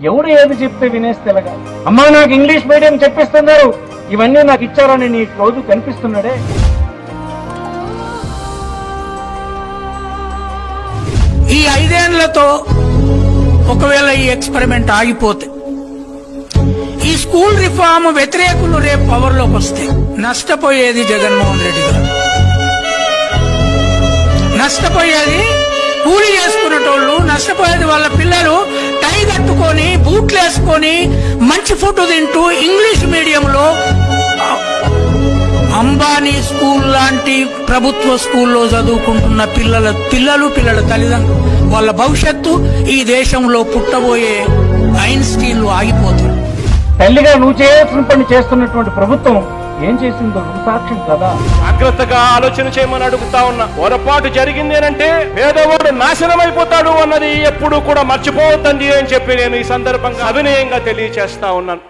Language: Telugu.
ఎవడు ఏది చెప్తే వినేస్తే ఎలాగా? అమ్మా నాకు ఇంగ్లీష్ మీడియం చెప్పిస్తున్నారు. ఇవన్నీ నాకు ఇచ్చారని నీ రోజు కనిపిస్తున్నాడే. ఈ ఐదేళ్ళతో ఒకవేళ ఈ ఎక్స్పెరిమెంట్ ఆగిపోతే ఈ స్కూల్ రిఫార్మ్ వ్యతిరేకులు రేపు పవర్లోకి వస్తే నష్టపోయేది జగన్మోహన్ రెడ్డి గారు. నష్టపోయేది కూలి చేసుకునేటోళ్ళు నష్టపోయేది వాళ్ళ పిల్లలు టై బూట్లు వేసుకొని మంచి ఫుడ్ తింటూ ఇంగ్లీష్ మీడియంలో అంబానీ స్కూల్ లాంటి ప్రభుత్వ స్కూల్లో చదువుకుంటున్న పిల్లల పిల్లలు పిల్లల తల్లిదండ్రులు వాళ్ళ భవిష్యత్తు ఈ దేశంలో పుట్టబోయే ఐన్స్టీన్లు ఆగిపోతుంది తల్లిగా నువ్వు చేయాల్సిన పని చేస్తున్నటువంటి ప్రభుత్వం ఏం చేసిందో సాక్ష్యం కదా? జాగ్రత్తగా ఆలోచన చేయమని అడుగుతా ఉన్నా. పొరపాటు జరిగింది అంటే పేదవాడు నాశనం అయిపోతాడు అన్నది ఎప్పుడు కూడా మర్చిపోవద్దండి అని చెప్పి నేను ఈ సందర్భంగా అభినయంగా తెలియచేస్తా ఉన్నాను.